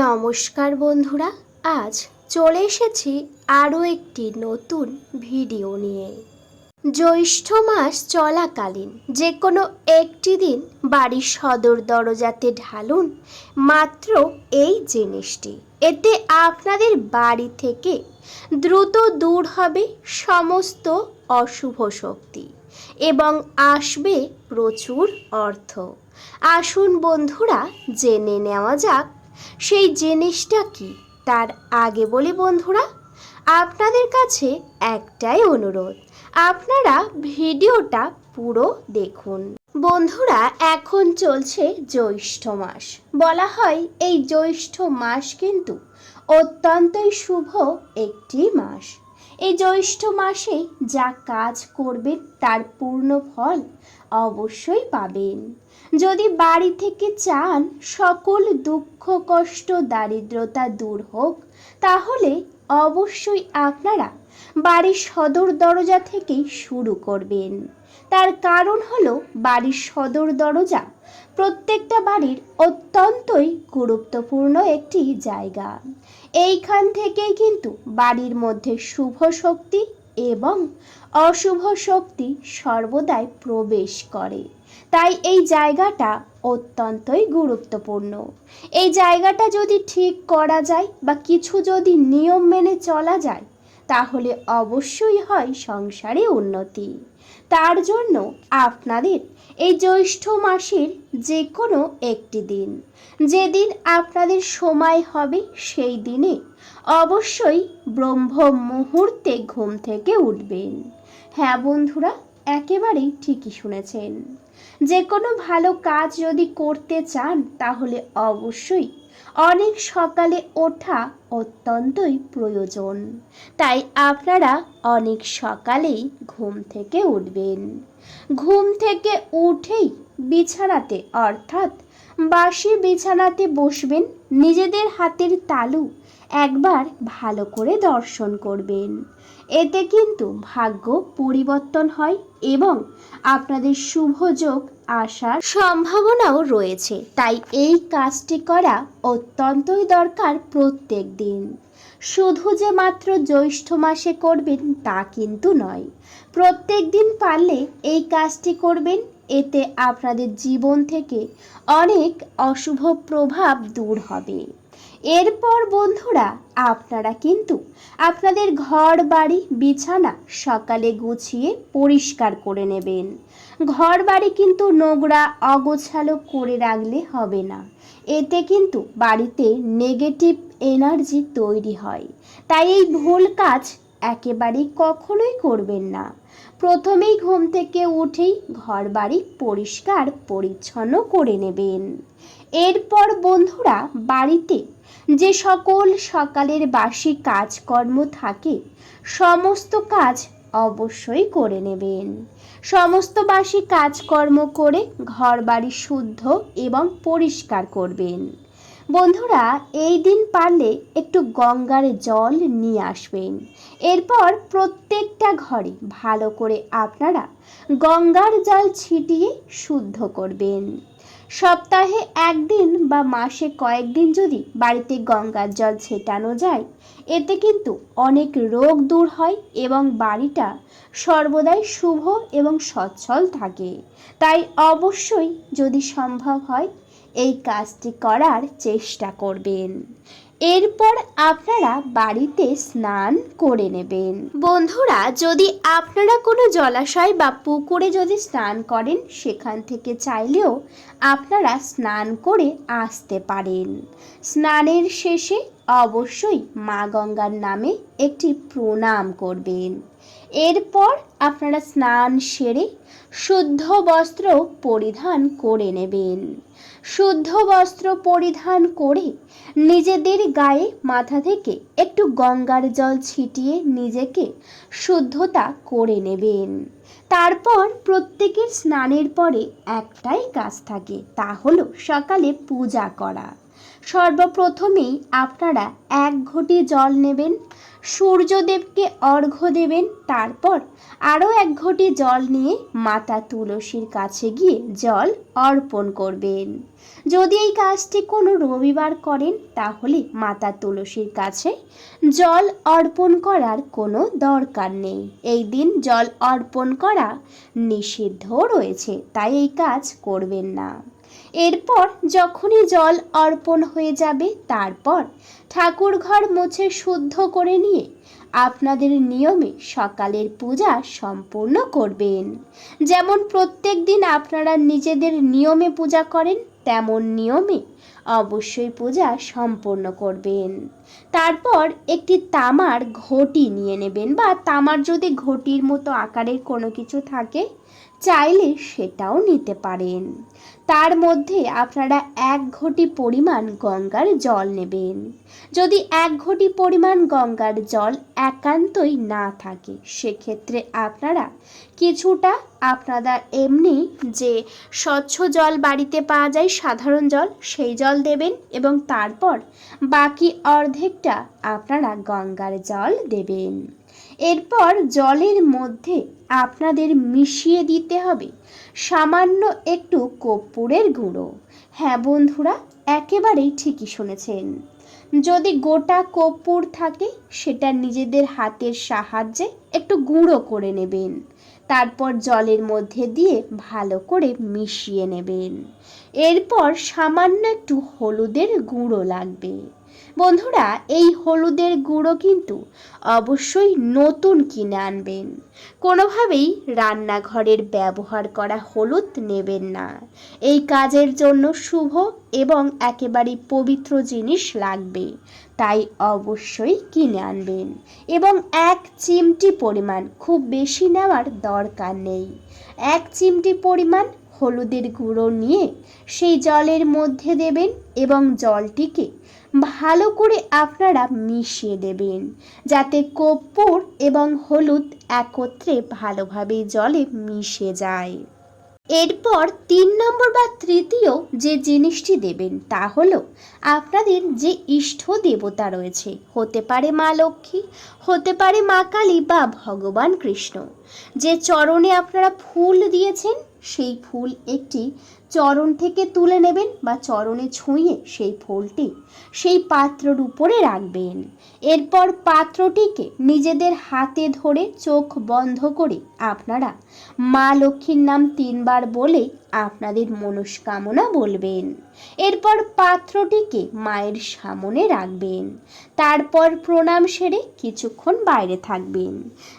নমস্কার বন্ধুরা, আজ চলে এসেছি আরও একটি নতুন ভিডিও নিয়ে। জ্যৈষ্ঠ মাস চলাকালীন, যে কোনো একটি দিন বাড়ির সদর দরজাতে ঢালুন মাত্র এই জিনিসটি। এতে আপনাদের বাড়ি থেকে দ্রুত দূর হবে সমস্ত অশুভ শক্তি এবং আসবে প্রচুর অর্থ। আসুন বন্ধুরা, জেনে নেওয়া যাক সেই জিনিসটা কি? তার আগে বলি বন্ধুরা, আপনাদের কাছে একটাই অনুরোধ, আপনারা ভিডিওটা পুরো দেখুন। বন্ধুরা, এখন চলছে জ্যৈষ্ঠ মাস। বলা হয় এই জ্যৈষ্ঠ মাস কিন্তু অত্যন্তই শুভ একটি মাস। এই জ্যৈষ্ঠ মাসে যা কাজ করবে তার পূর্ণ ফল অবশ্যই পাবেন। যদি বাড়ি থেকে চান সকল দুঃখ, কষ্ট, দারিদ্রতা দূর হোক, তাহলে অবশ্যই আপনারা বাড়ির সদর দরজা থেকেই শুরু করবেন। তার কারণ হলো বাড়ির সদর দরজা প্রত্যেকটা বাড়ির অত্যন্তই গুরুত্বপূর্ণ একটি জায়গা। এইখান থেকেই কিন্তু বাড়ির মধ্যে শুভ শক্তি এবং অশুভ শক্তি সর্বদাই প্রবেশ করে। তাই এই জায়গাটা অত্যন্তই গুরুত্বপূর্ণ। এই জায়গাটা যদি ঠিক করা যায় বা কিছু যদি নিয়ম মেনে চলা যায়, তাহলে অবশ্যই হয় সংসারে উন্নতি। তার জন্য আপনাদের এই জ্যৈষ্ঠ মাসের যে কোনো একটি দিন। যেদিন আপনাদের সময় হবে সেই দিনে অবশ্যই ব্রহ্ম মুহূর্তে ঘুম থেকে উঠবেন। হ্যাঁ বন্ধুরা, একেবারেই ঠিকই শুনেছেন। যে কোনো ভালো কাজ যদি করতে চান, তাহলে অবশ্যই অনেক সকালে ওঠা অত্যন্তই প্রয়োজন। তাই আপনারা অনেক সকালেই ঘুম থেকে উঠবেন। ঘুম থেকে উঠেই বিছানাতে, অর্থাৎ বাসি বিছানাতে বসবেন, নিজেদের হাতের তালু একবার ভালো করে দর্শন করবেন। এতে কিন্তু ভাগ্য পরিবর্তন হয় এবং আপনাদের শুভ যোগ আসার সম্ভাবনাও রয়েছে। তাই এই কাজটি করা অত্যন্তই দরকার প্রত্যেক দিন। শুধু যে মাত্র জ্যৈষ্ঠ মাসে করবেন তা কিন্তু নয়। প্রত্যেক দিন পারলে এই কাজটি করবেন, এতে আপনাদের জীবন থেকে অনেক অশুভ প্রভাব দূর হবে। এরপর বন্ধুরা, আপনারা কিন্তু আপনাদের ঘর, বাড়ি, বিছানা সকালে গুছিয়ে পরিষ্কার করে নেবেন। ঘর, বাড়ি কিন্তু নোংরা, অগোছালো করে রাখলে হবে না। এতে কিন্তু বাড়িতে নেগেটিভ এনার্জি তৈরি হয়। তাই এই ভুল কাজ একেবারেই কখনোই করবেন না। প্রথমেই ঘুম থেকে উঠেই ঘর বাড়ি পরিষ্কার পরিচ্ছন্ন করে নেবেন। এরপর বন্ধুরা বাড়িতে যে সকল সকালের বাসি কাজকর্ম থাকে, সমস্ত কাজ অবশ্যই করে নেবেন। সমস্ত বাসি কাজকর্ম করে ঘর বাড়ি শুদ্ধ এবং পরিষ্কার করবেন। বন্ধুরা, এই দিন পারলে একটু গঙ্গার জল নিয়ে আসবেন। এরপর প্রত্যেকটা ঘরে ভালো করে আপনারা গঙ্গার জল ছিটিয়ে শুদ্ধ করবেন। সপ্তাহে একদিন বা মাসে কয়েকদিন যদি বাড়িতে গঙ্গার জল ছেটানো যায়, এতে কিন্তু অনেক রোগ দূর হয় এবং বাড়িটা সর্বদাই শুভ এবং সচ্ছল থাকে। তাই অবশ্যই যদি সম্ভব হয় এই কাজটি করার চেষ্টা করবেন। এরপর আপনারা বাড়িতে স্নান করে নেবেন। বন্ধুরা, যদি আপনারা কোনো জলাশয় বা পুকুরে যদি স্নান করেন, সেখান থেকে চাইলেও আপনারা স্নান করে আসতে পারেন। স্নানের শেষে অবশ্যই মা গঙ্গার নামে একটি প্রণাম করবেন। এরপর আপনারা স্নান সেরে শুদ্ধ বস্ত্র পরিধান করে নেবেন। শুদ্ধ বস্ত্র পরিধান করে নিজেদের গায়ে মাথা থেকে একটু গঙ্গার জল ছিটিয়ে নিজেকে শুদ্ধতা করে নেবেন। তারপর প্রত্যেকের স্নানের পরে একটাই কাজ থাকে, তা হলো সকালে পূজা করা। সর্বপ্রথমেই আপনারা এক ঘটি জল নেবেন, সূর্যদেবকে অর্ঘ্য দেবেন, তারপর আরও এক ঘটি জল নিয়ে মাতা তুলসীর কাছে গিয়ে জল অর্পণ করবেন। যদি এই কাজটি কোনো রবিবার করেন, তাহলে মাতা তুলসীর কাছে জল অর্পণ করার কোনো দরকার নেই। এই দিন জল অর্পণ করা নিষিদ্ধ রয়েছে, তাই এই কাজ করবেন না। এরপর যখনই জল অর্পণ হয়ে যাবে, তারপর ঠাকুর ঘর মুছে শুদ্ধ করে নিয়ে আপনাদের নিয়মে সকালের পূজা সম্পূর্ণ করবেন। যেমন প্রত্যেক দিন আপনারা নিজেদের নিয়মে পূজা করেন, তেমন নিয়মে অবশ্যই পূজা সম্পন্ন করবেন। তারপর একটি তামার ঘটি নিয়ে নেবেন বা তামার যদি ঘটির মতো আকারের কোনো কিছু থাকে চাইলে সেটাও নিতে পারেন। তার মধ্যে আপনারা এক ঘটি পরিমাণ গঙ্গার জল নেবেন। যদি এক ঘটি পরিমাণ গঙ্গার জল একান্তই না থাকে, সেক্ষেত্রে আপনারা কিছুটা আপনারা এমনি যে স্বচ্ছ জল বাড়িতে পাওয়া যায়, সাধারণ জল, সেই জল দেবেন এবং তারপর বাকি অর্ধেকটা আপনারা গঙ্গার জল দেবেন। এরপর জলের মধ্যে আপনাদের মিশিয়ে দিতে হবে। সামান্য একটু কর্পূরের গুঁড়ো। হ্যাঁ বন্ধুরা, একেবারেই ঠিকই শুনেছেন। যদি গোটা কর্পূর থাকে, সেটা নিজেদের হাতের সাহায্যে একটু গুঁড়ো করে নেবেন। তারপর জলের মধ্যে দিয়ে ভালো করে মিশিয়ে নেবেন। এরপর সামান্য একটু হলুদের গুঁড়ো লাগবে। বন্ধুরা, এই হলুদের গুঁড়ো কিন্তু অবশ্যই নতুন কিনে আনবেন। কোনোভাবেই রান্নাঘরের ব্যবহার করা হলুদ নেবেন না। এই কাজের জন্য শুভ এবং একেবারেই পবিত্র জিনিস লাগবে, তাই অবশ্যই কিনে আনবেন। এবং এক চিমটি পরিমাণ, খুব বেশি নেওয়ার দরকার নেই। এক চিমটি পরিমাণ হলুদের গুঁড়ো নিয়ে সেই জলের মধ্যে দেবেন এবং জলটিকে ভালো করে আপনারা মিশিয়ে দেবেন, যাতে কর্পূর এবং হলুদ একত্রে ভালোভাবে জলে মিশে যায়। এরপর তিন নম্বর বা তৃতীয় যে জিনিসটি দেবেন তা হলো আপনাদের যে ইষ্ট দেবতা রয়েছে, হতে পারে মা লক্ষ্মী, হতে পারে মা কালী বা ভগবান কৃষ্ণ। যে চরণে আপনারা ফুল দিয়েছেন সেই ফুল একটি চরণ থেকে তুলে নেবেন বা চরণে ছুঁয়ে সেই ফুলটি সেই পাত্রর উপরে রাখবেন। এরপর পাত্রটিকে নিজেদের হাতে ধরে চোখ বন্ধ করে আপনারা মা লক্ষ্মীর নাম তিনবার বলে আপনাদের মনস্কামনা বলবেন। এরপর পাত্রটিকে মায়ের সামনে রাখবেন। তারপর প্রণাম সেরে কিছুক্ষণ বাইরে থাকবেন।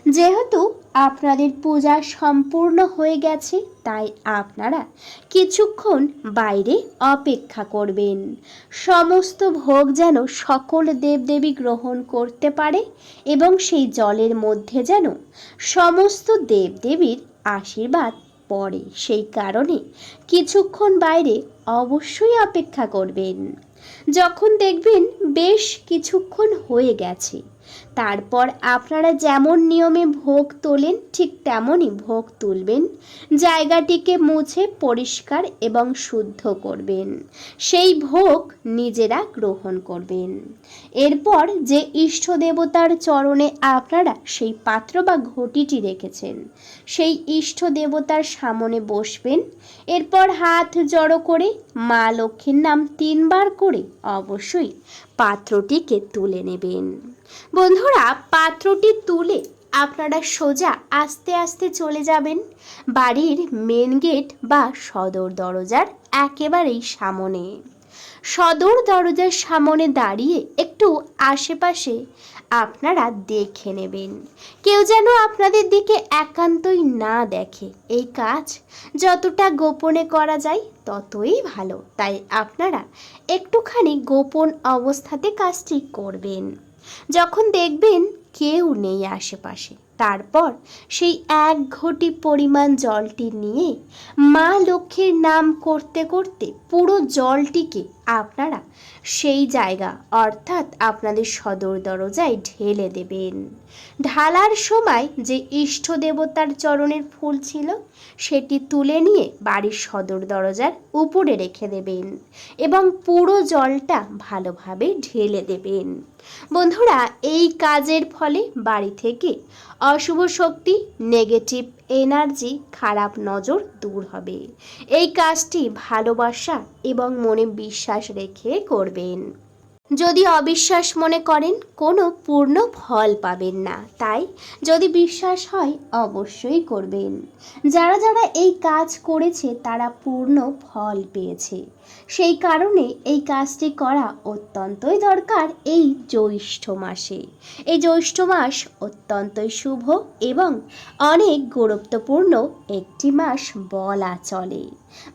যেহেতু আপনাদের পূজা সম্পূর্ণ হয়ে গেছে, তাই আপনারা কিছুক্ষণ বাইরে অপেক্ষা করবেন। সমস্ত ভোগ যেন সকল দেবদেবী গ্রহণ করতে পারে এবং সেই জলের মধ্যে যেন সমস্ত দেবদেবীর আশীর্বাদ পড়ে। সেই কারণে কিছুক্ষণ বাইরে অবশ্যই অপেক্ষা করবেন। যখন দেখবেন বেশ কিছুক্ষণ হয়ে গেছে তারপর আপনারা যেমন নিয়মে ভোগ তোলেন, ঠিক তেমনই ভোগ তুলবেন। জায়গাটিকে মুছে পরিষ্কার এবং শুদ্ধ করবেন। সেই ভোগ নিজেরা গ্রহণ করবেন। এরপর যে ইষ্ট দেবতার চরণে আপনারা সেই পাত্র বা ঘটিটি রেখেছেন, সেই ইষ্ট দেবতার সামনে বসবেন। এরপর হাত জড়ো করে মা লক্ষ্মীর নাম তিনবার করে অবশ্যই পাত্রটিকে তুলে নেবেন। বন্ধুরা, পাত্রটি তুলে আপনারা সোজা আস্তে আস্তে চলে যাবেন। বাড়ির মেন গেট বা সদর দরজার একেবারেই সামনে। সদর দরজার সামনে দাঁড়িয়ে একটু আশেপাশে আপনারা দেখে নেবেন। কেউ যেন আপনাদের দিকে একান্তই না দেখে। এই কাজ যতটা গোপনে করা যায় ততই ভালো। তাই আপনারা একটুখানি গোপন অবস্থাতে কাজটি করবেন। যখন দেখবেন কেউ নেই আশেপাশে, তারপর সেই এক ঘটি পরিমাণ জলটি নিয়ে মা লক্ষ্মীর নাম করতে করতে পুরো জলটিকে আপনারা সেই জায়গা, অর্থাৎ আপনাদের সদর দরজায় ঢেলে দেবেন। ঢালার সময় যে ইষ্ট দেবতার চরণের ফুল ছিল, সেটি তুলে নিয়ে বাড়ির সদর দরজার উপরে রেখে দেবেন এবং পুরো জলটা ভালোভাবে ঢেলে দেবেন। বন্ধুরা, এই কাজের ফলে বাড়ি থেকে অশুভ শক্তি নেগেটিভ এনার্জি, খারাপ নজর দূর হবে। এই কাজটি ভালোবাসা এবং মনে বিশ্বাস রেখে করবেন। যদি অবিশ্বাস মনে করেন, কোনো পূর্ণ ফল পাবেন না। তাই যদি বিশ্বাস হয়, অবশ্যই করবেন। যারা যারা এই কাজ করেছে, তারা পূর্ণ ফল পেয়েছে। সেই কারণে এই কাজটি করা অত্যন্তই দরকার এই জ্যৈষ্ঠ মাসে। এই জ্যৈষ্ঠ মাস অত্যন্তই শুভ এবং অনেক গুরুত্বপূর্ণ একটি মাস বলা চলে।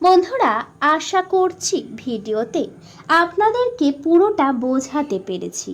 বন্ধুরা, আশা করছি ভিডিওতে আপনাদেরকে পুরোটা বোঝাতে পেরেছি।